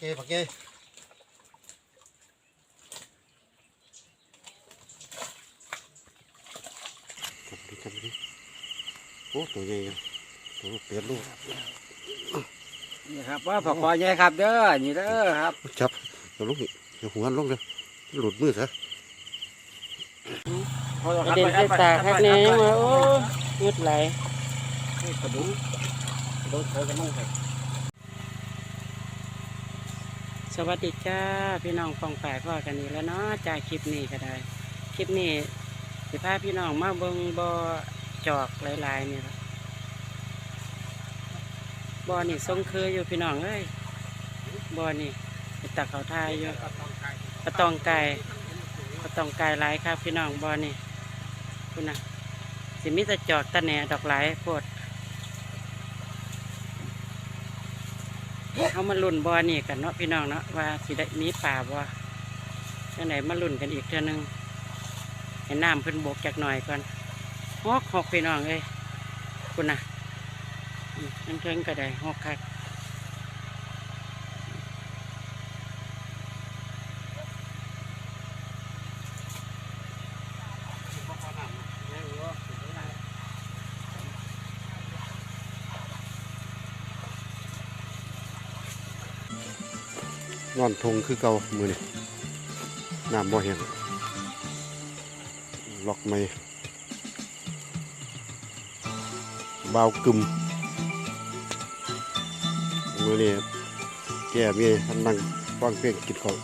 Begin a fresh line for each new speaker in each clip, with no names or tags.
เก้ปักเก้จับดิจับดิโอ้ตัวใหญ่อะตัวเปลี่ยนลูก
นี่ครับว่าผักคอใหญ่ครับเด้อนี่เด้อครับ
จับเดี๋ยวลูกนี่เดี๋ยวหัวลงเลยหลุดมือซะ
ประเด็นใส่ตาคักแน่ยังว่าโอ้งึดไหล
กระดุมกระดุมเขาจะมั่งไป
สวัสดีจ้าพี่น้องฟองฝ่ายพ่อกันนี่แล้วเนาะจ้าคลิปนี้ก็ได้ คลิปนี้สิพาพี่น้องมาเบิงบ่อจอกลายๆนี่ละบ่อนี่ทรงคืออยู่พี่น้องเอ้ยบ่อนี่ตักเขาทายอยู่กระตองไก่กระตองไก่หลายครับ พี่น้องบ่อนี่คุณนะสิมีแต่จอกตะแหน่ดอกหลายโพด เขามาลุ่นบ่อนี่กันเนาะพี่น้องเนาะว่าสิได้มีป่าบ่จังไหนมาลุ่นกันอีกเท่านึงเห็นน้ำเพิ่นบกจากหน่อยก่อนฮอกหอกพี่น้องเอ้ยคุณนะนั่นเทิงก็ได้ฮอกคัก
นอนทงคือเก่ามือนี่น้ำบ่เห็นล็อกไม่เบาวกึมมือนี่แก่เมียทันนั่งฟังเพลงกินของ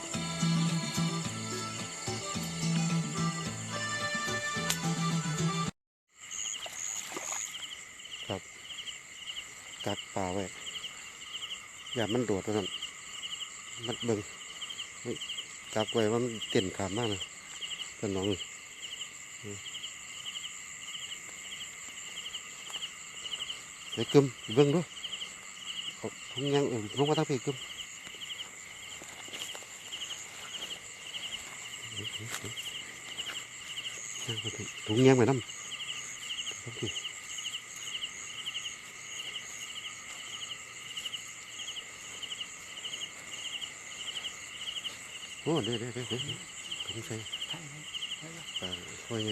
ครับกักปลาไว้อย่ามันโดดเท่านั้น มัดเบิงเฮ้ยจับไว้ว่ามันเต้นขามมากเลยเป็นน้องไอ้กึมเบิ้งด้วยเอาถุงยางลงมาทั้งพี่กึมถุงยางไปน้ำทั้งพี่ โอ้เด้เด้เด้เด้ถุงใส่ปลาค่อยไง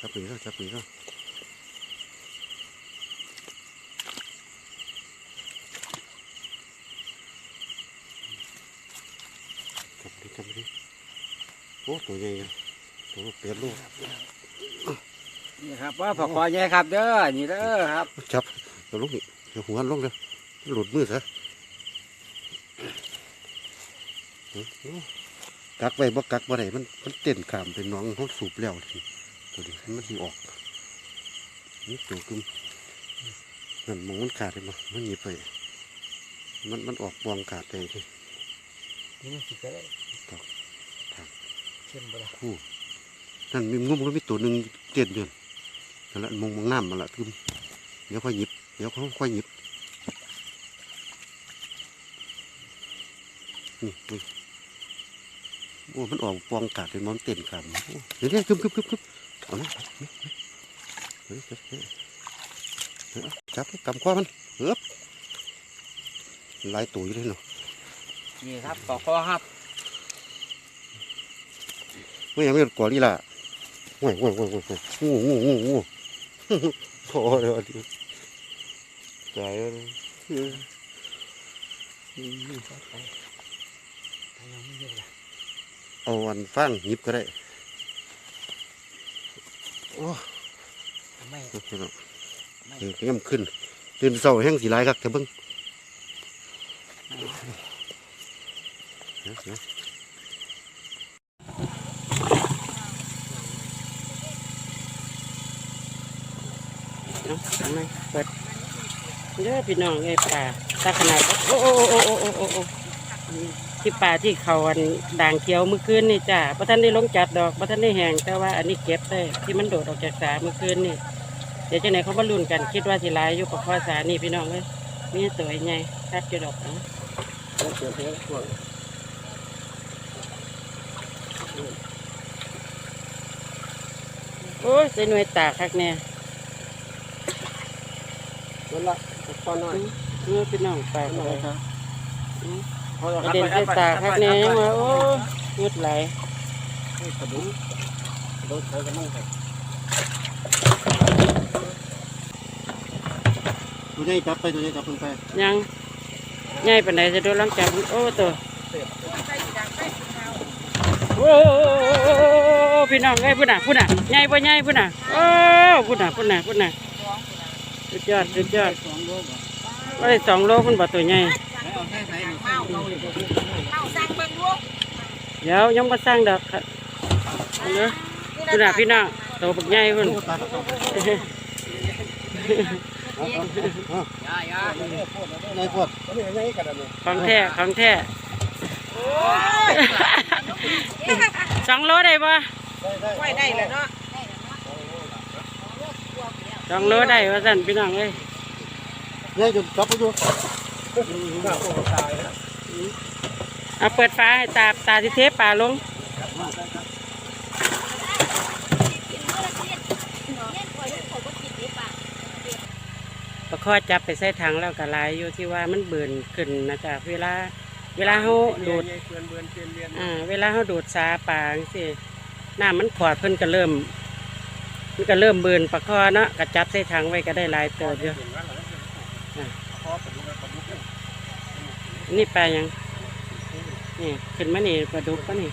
จับปีก็จับปีก็จับดิจับดิโอ้ตัวใหญ่ตัวเปลี่ยนลูก
นี่ครับว่าผักคอใหญ่ครับเด้อนี่เด้อครับ
จับเดี๋ยวลูกนี่เดี๋ยวหัวลงเลย หลุดมือซะอื้อหือกักไว้บ่กักบ่ได้มันมันเต้นขามเป็นหน้องเขาสูบแล้วทีตัวนี้มันสิออกนี่ตัวกึมนั่นมองมันขาดเลยมั้มันหยิบไป มันมันออกบวงขาดไปที
นี่มันสิก็ได้
ครับครับ
เข้มบ่ล่ะ
คู่นั่นมีงุ้มก็มีตัวหนึ่งเต้นอยู่นั่นแหละมองมองน้ำมันละกึมเดี๋ยวค่อยหยิบเดี๋ยวเขาค่อยหยิบ นี่นี่โอ้มันออกปองกาดเป็นมอนเต้นครับเดี๋ยวเดี๋ยคึบคึบคึบคึบเอานะเฮ้ยเฮ้ยจับกำคว้ามันเฮ้ยลายตัวอยู่เลยเนาะ
นี่ครับผักคอครับ
ไม่ยังไม่กลัวนี่ล่ะโอ้ยโอ้ยโอ้ยโอ้ยโอ้ยงูงูงูงูโอ้ยเดี๋ยวดี๋ยวตายแล้วเออ
ยังไม่ เยอะล่ะ
เอาวันฟังหยิบก็ได้ โอ้
ไม่
โอ้ยเนาะ
ไม่
เออเงี้ยมขึ้น ตื่นเศร้าแห้งสีลายครับเถอะเบิ้งเดี๋ยวเดี๋ยว
เอาทำไมเปิดเด้อพี่น้องเอ้ยป่าตาขนาด โอ้โอ้โอ้โอ้โอ้โอ้โอ้นี่ ที่ป่าที่เขาอันด่างเขียวเมื่อคืนนี่จ้าพระท่านได้ลงจัดดอกพระท่านได้แหงแต่ว่าอันนี้เก็บได้ที่มันโดดออกจากสาเมื่อคืนนี่เดี๋ยวจะไหนเขามาลุ้นกันคิดว่าสิหลายอยู่กับพ่อสานี่พี่น้องเอ้ยมีตัวใหญ่ชัดอยู่ดอกนะ
แล้วเกิดเหตุช่วง
โอ้ยใส่หน่วยตาคักแน่
นั่นละปลาน้อย
เมื่อพี่น้องปลา
ปลา
ก็
น้อ
ได้
ยครับ
ประ เด็นใส่ตาคักแน่ยังว่าโอ้เงืดไหล
กระดูกกระดูกใส่กระมังครับ
ตัวใหญ่จับไปตัวใหญ่จับมันไป
ยังใหญ่ปานใดจะโดนหลังจากโอ้ตัวโอ้พี่น้องเอ้ยพุ่นน่ะพุ่นน่ะใหญ่บ่ใหญ่พุ่นน่ะโอ้พุ่นน่ะพุ่นน่ะพุ่นน่ะสุดยอดสุดยอด
สองโลก
ว่าได้สองโลพุ่นบ่ตัวใหญ่
เอาใส่ใส่ใส่เอาเลย
เอาสั่งเบิ่งลูก
เดี๋ยวยังบ่สร้างดอกครับเอาเด้อพุ่นน่ะพี่น้องตัวบักใหญ่ พุ่น
ตาตาเอาเอาเอา
ยายา
ในพวด
ตัวนี้ยังไงกันเนี่ย
ขอ เอาเปิดฟ้าให้ตาตาที่เทปป่าลงประคอจับไปใส่ถังแล้วก็หลายอยู่ที่ว่ามันเบิ่นขึ้นนะจ๊ะเวลาเวลาเขาดูด
เพื่อนเพื่อนเพื่อนเรียน
อ่าเวลาเขาดูดสาปลาจังซี่น้ำมันขอดเพิ่นก็เริ่ม มันก็เริ่มเบิ่นประคอเนาะก็จับใส่ถังไว้ก็ได้ลายเติบอยู่
พอเป็ นี่ปลา
ยัง นี่ขึ้นมานี่ปลาดุกปะนี่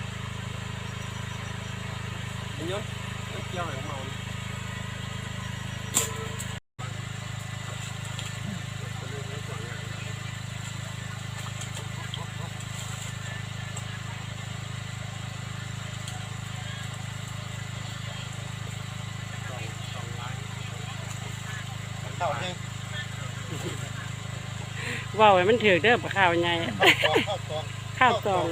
ยศเกี่ยวอะไรของเมา
เต่าใหญ่
ว่าวให้มันถือเด้อปลาข้าวใหญ่
ข้าวตอง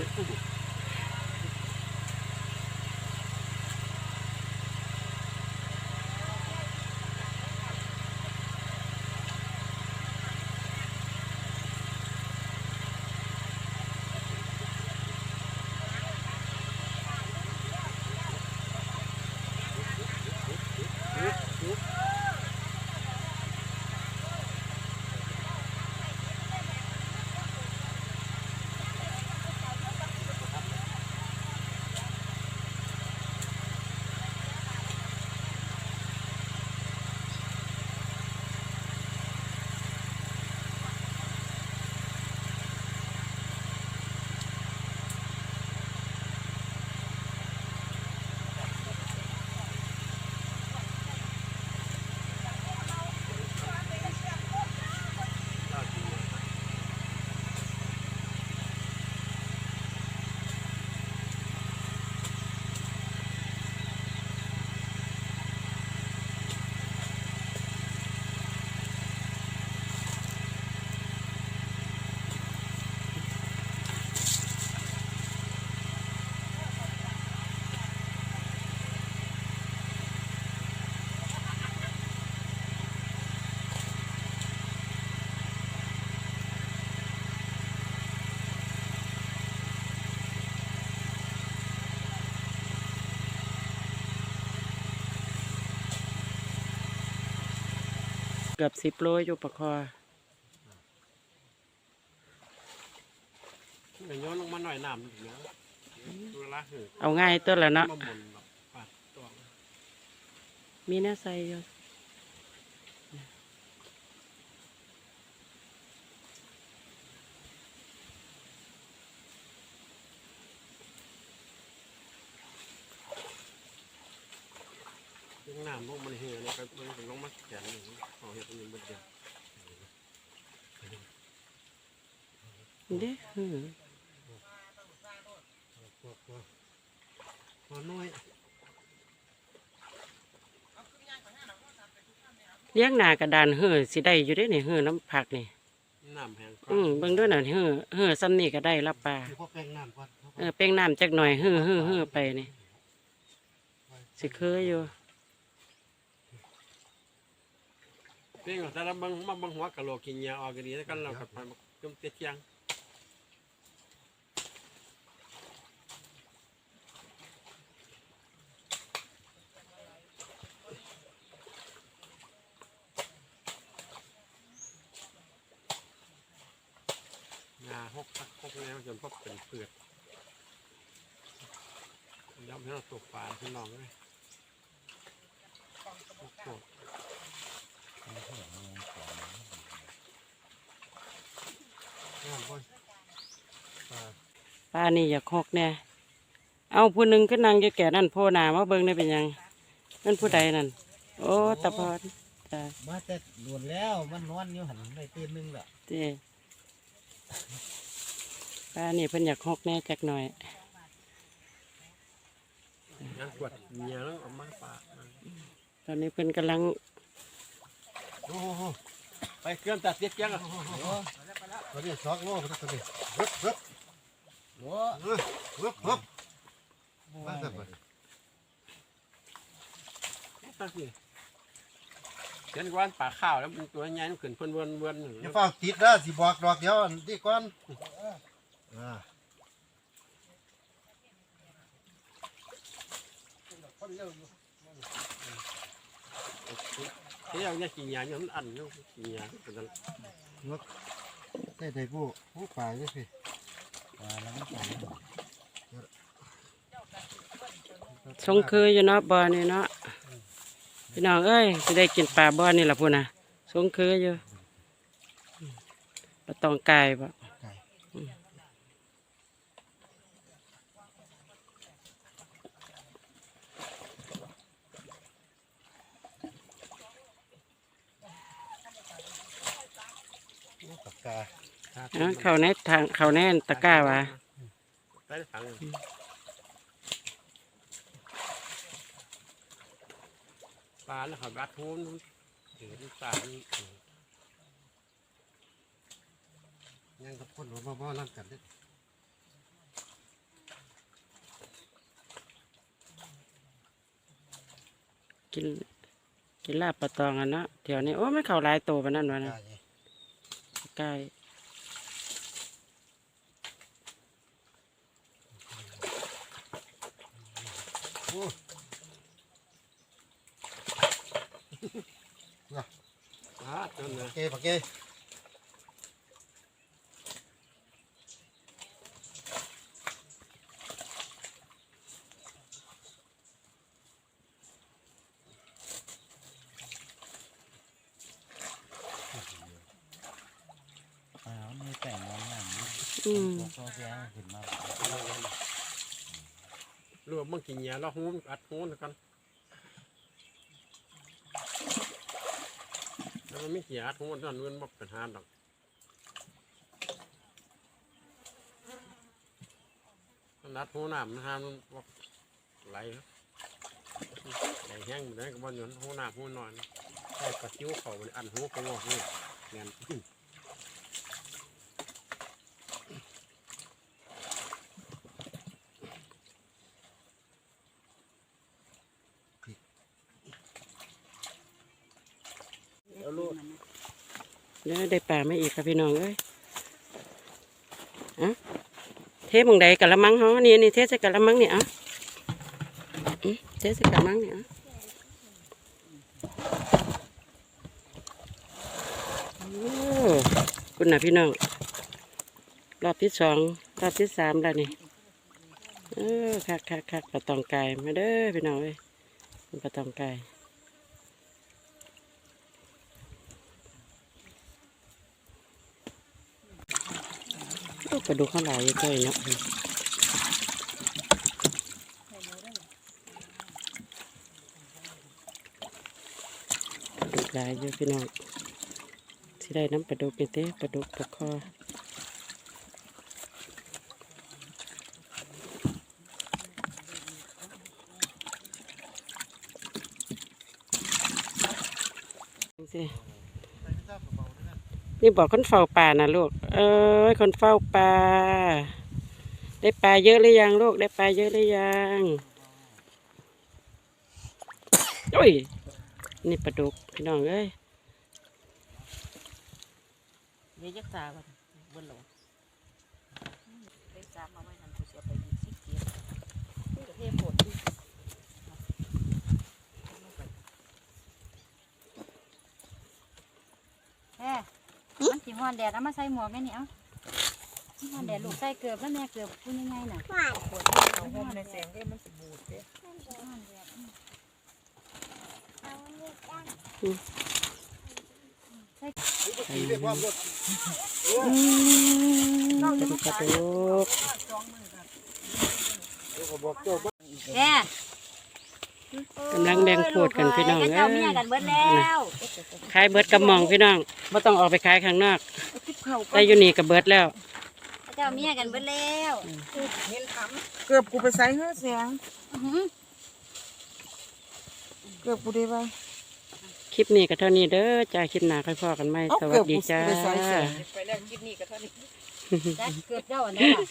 กือบสิบโลอยู่ปลาคอ
เดี๋ยวย้อนลงมาหน่อยน้ำถึงแล้วดูละเหอะ
เอาง่ายตัวละเนาะ
มาหมุนปาดตัว
มีแน่ใส่อยู่
ยังน้ำพวกมันเหี่ยวเนี่ยก็มันถึงลงมาแขนหนึ่งเอาเห็ดมันเบิดเดียว
เด้อหือ
พอน้อย
เลี้ยงหนากระดานเหือสิได้อยู่ได้นี่เหือน้ำผักนี่
น้ำแห้ง
อืมเบิ่งด้วยน่ะเหือเหือซ้ำนี่ก็ได้ละปลา
คือพอแป้งน้ำก่อน
เออเป้งน้ำจักหน่อยเหือเหือเหือไปนี่สิเคยอยู่
เพียงแต่ละบางมาบางหัวกะโหลกกินยาออกก็ดีแล้วกันเรากับมันจุ่มเตี้ยเทียง หกตักหกแนวจนพบเป็นเปลือกย้ำให้เราตกปลาพี่น้องเลยโอ้โหงามบ่อยปลา
ป้านี่อยากหกแน่เอาผู้หนึ่งขึ้นนั่งอยู่แก่นั่นโพนามาเบิ่งได้เป็นหยังนั่นผู้ใดนั่น โอ้ตะพอนจ้ะ
มาแต่โดนแล้วมันนอนอยู่หันได้ตื่นหนึงและ
เจ้ ป้านี่เพิ่นอยากหกแน่จักหน่อย
งานกวดเมียแล้วเออกมาปลามา
ตอนนี้เพิ่นกำลัง
โอ้โหไปเครื่องตัดเสียเกียงอะ
ตัวนี้สองโลตัวนี้ฮึบฮึบ
โอ้
ฮึบฮึบฮึบมาสักบัด
ตัดสิเดี๋ยววันป่าข้าวแล้วมันตัวใหญ่มันขึ้นเพิ่นเวินเวินหนึ่ง
อย่าเฝ้าติดนะสิบอกดอกเดียวอันนี้ก่อน อ่า
เที่ยวเนี่ยกินยาเนี่ยมันอันเนาะกินยาเป็นอะไร
ได้ได้ผู้ผู้ป่าด้วยสิ
ปลาแล้วไมันใส่
สงคืออยู่เนาะบ่อนี่เนาะพี่น้องเอ้ยสิได้กินปลาบ่อนี่ล่ะพุ่นะสงคืออยู่บ่ต้องไก่
ปา
เอ้าเข้าในทางเข้าในตะกร้าว่ะ
ใต้ถังปลาแล้วเขาบัดโหนเห็นปลานี่
ยังกับคนหัวมาบ่นั่นกันเด้อ
กินกินลาบปลาตองอะเนาะเดี๋ยวนี้โอ้ไม่เข้าหลายโตปานนั้นวะ
กา
นะ
ไง
ไก่
ปลาจนนะ
เกปากเก
ปลามันมีแต่มองหนังนี่
อืม
พวกเขาแย่ขึ้นมาร
วมมันกินยาแล้วโหนอัดโหนกันแล้วมันไม่เกี่ยอัดโหนนั่นมันบ่เป็นหาดอกนัดโหน้ำมันหามันบ่ไหลครับไหลแห้งอยู่ได้ก็บ่หยนโหน้ำโหนอนใส่ปลาจิ้วเขาอันโหกระงอกนี่แน่น
เดี๋ยวได้ปลาไม่อีกครับพี่น้องเอ้ยอะเทหมองใดกะละมังเฮานี่นี่เทใส่กะละมังเนี่เอะเทใส่กะละมังเนี่เอะคุณน่ะพี่น้อง รอบที่สองรอบที่สามแล้วนี่เออคักคักคักปลาตองไก่มาเด้อพี่น้องเอ้ยปลาตองไก่ กระดูกข้างหลายอยู่เลยเนาะดูหลายอยู่พี่น้องสิได้น้ำปลาดุกนี่เต้ปลาดุกปลาคอนี่บอกคนเฝ้าป่านะลูก เอ้ยคนเฝ้าปลา ได้ปลาเยอะหรือยังลูก ได้ปลาเยอะหรือยังโอ้ย นี่ปลาดุกพี่น้องเอ้ยเดี๋ยวยักษ์ตาบันบนหลง
ได้สามมาไว้ทันกูเสียไปยี่สิบเกียร์
นี่ก็เทปวด
แฮ่มันสีหอนแดดเอามาใส่หมวกแม่นี่เอา
นั่นแหละลูกใส่เกือบแล้วแม่เกือบพูดยังไงน่ะปวด
เอาห่มในแสงเด้มันสิบูดเด้
เป็นกระดูก
แม่
กำลังแบ่งพูดกันพี่น้อง
เจ้าเมียกันเบิดแล้ว
ขายเบิดกำมองพี่น้องไม่ต้องออกไปขายข้างนอกแต่อยู่นี่กับเบิดแล้ว
เจ้าเมียกันเบิดแล้ว
เกือบกูไปใส่เฮ้อแสง
อื้อหือ
เกือบกูได้ไป
คลิปนี้ก็เท่านี้เด้อจ้าคลิปหน้าค่อยพอกันไหม
เอ้า
สวั
เกื
ส
อบ
ดี
กู
จ้า
ไปใส่แสง
จักเกือบเจ้าอันนี้ล่ะ